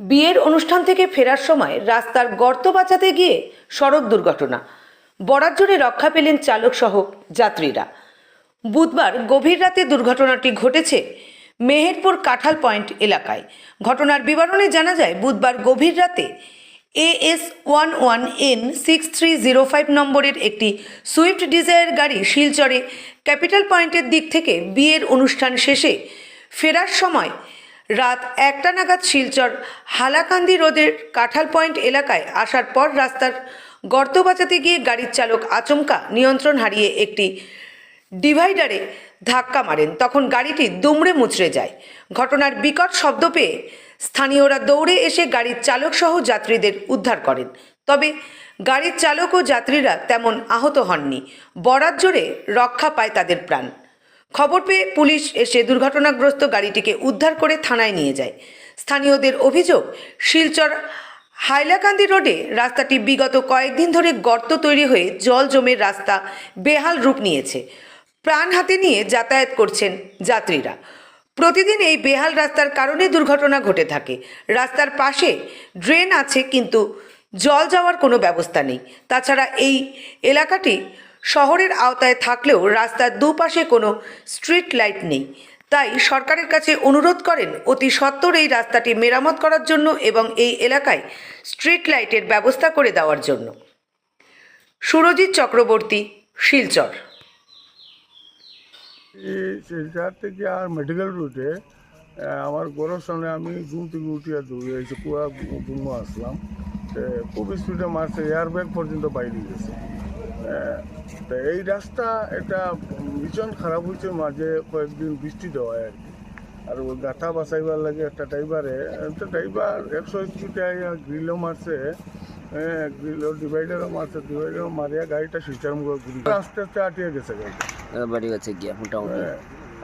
বিয়ের অনুষ্ঠান থেকে ফেরার সময় রাস্তার গর্ত বাঁচাতে গিয়ে সড়ক দুর্ঘটনা। বরাত জোরে রক্ষা পেলেন চালক সহ যাত্রীরা। বুধবার গভীর রাতে দুর্ঘটনাটি ঘটেছে মেহেরপুর কাঁঠাল পয়েন্ট এলাকায়। ঘটনার বিবরণে জানা যায়, বুধবার গভীর রাতে A S one one N six three zero five নম্বরের একটি সুইফট ডিজায়ার গাড়ি শিলচরে ক্যাপিটাল পয়েন্টের দিক থেকে বিয়ের অনুষ্ঠান শেষে ফেরার সময় রাত একটা নাগাদ শিলচর হালাকান্দি রোডের কাঁঠাল পয়েন্ট এলাকায় আসার পর রাস্তার গর্ত বাঁচাতে গিয়ে গাড়ির চালক আচমকা নিয়ন্ত্রণ হারিয়ে একটি ডিভাইডারে ধাক্কা মারেন। তখন গাড়িটি দুমড়ে মুচড়ে যায়। ঘটনার বিকট শব্দ পেয়ে স্থানীয়রা দৌড়ে এসে গাড়ির চালক সহ যাত্রীদের উদ্ধার করেন। তবে গাড়ির চালক ও যাত্রীরা তেমন আহত হননি। বরাত জোরে রক্ষা পায় তাদের প্রাণ। খবর পেয়ে পুলিশ এসে দুর্ঘটনাগ্রস্ত গাড়িটিকে উদ্ধার করে থানায় নিয়ে যায়। স্থানীয়দের অভিযোগ, শিলচর হাইলাকান্দি রোডে রাস্তাটি বিগত কয়েকদিন ধরে গর্ত তৈরি হয়ে জল জমে রাস্তা বেহাল রূপ নিয়েছে। প্রাণ হাতে নিয়ে যাতায়াত করছেন যাত্রীরা। প্রতিদিন এই বেহাল রাস্তার কারণে দুর্ঘটনা ঘটে থাকে। রাস্তার পাশে ড্রেন আছে, কিন্তু জল যাওয়ার কোনো ব্যবস্থা নেই। তাছাড়া এই এলাকাটি শহরের আওতায় থাকলেও রাস্তার দুপাশে কোনো স্ট্রিট লাইট নেই। তাই সরকারের কাছে অনুরোধ করেন অতি সত্বর এই রাস্তাটি মেরামত করার জন্য এবং এই এলাকায় স্ট্রিট লাইটের ব্যবস্থা করে দেওয়ার জন্য। সুরজিৎ চক্রবর্তী, শিলচর। শিলচর থেকে আর মেডিকেল রুটে আমার ঘরের সামনে আমি ঘুম থেকে উঠিয়া দৌড়ে এসে পুরা আসলাম। খুব স্পিডে মারছে এয়ার ব্যাগ পর্যন্ত বাইরে গেছে। আহ, তো এই রাস্তা এটা ভীষণ খারাপ হয়েছে মাঝে কয়েকদিন বৃষ্টি দেওয়ায় আর কি। আর ওই গাথা বাসাইবার লাগে একটা ড্রাইভারে একটা ড্রাইভার একশো স্পিডে গ্রিলও মারছে হ্যাঁ গ্রিলও ডিভাইডারও মারছে ডিভাইডারও মারিয়া গাড়িটা মুখ ঘুরি আস্তে আস্তে আটিয়ে গেছে গাড়িটা। বাড়ি গেছে গিয়া মোটামুটি। হ্যাঁ,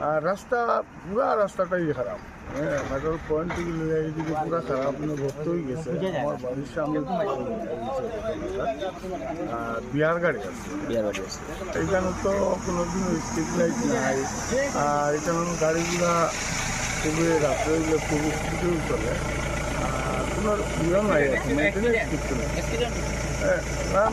আর রাস্তা পুরা রাস্তাটাই খারাপ। হ্যাঁ মেট্রোল পয়েন্ট থেকে লিয়ে এইদিকে পুরা খারাপ মানে ভর্তি হয়ে গেছে। আমার বাড়ির সামনে আর বিহার গাড়ি আছে। বিয়ার বাড়ি গেছে এইখানে তো কোনোদিন স্ট্রিট লাইট নাই। আর এখানে গাড়িগুলা খুবই রাত্রে হইলে খুব স্পিডেও চলে। আর কোনো নিয়ম নাই আছে মেনটেনেন্স কিছু নাই হ্যাঁ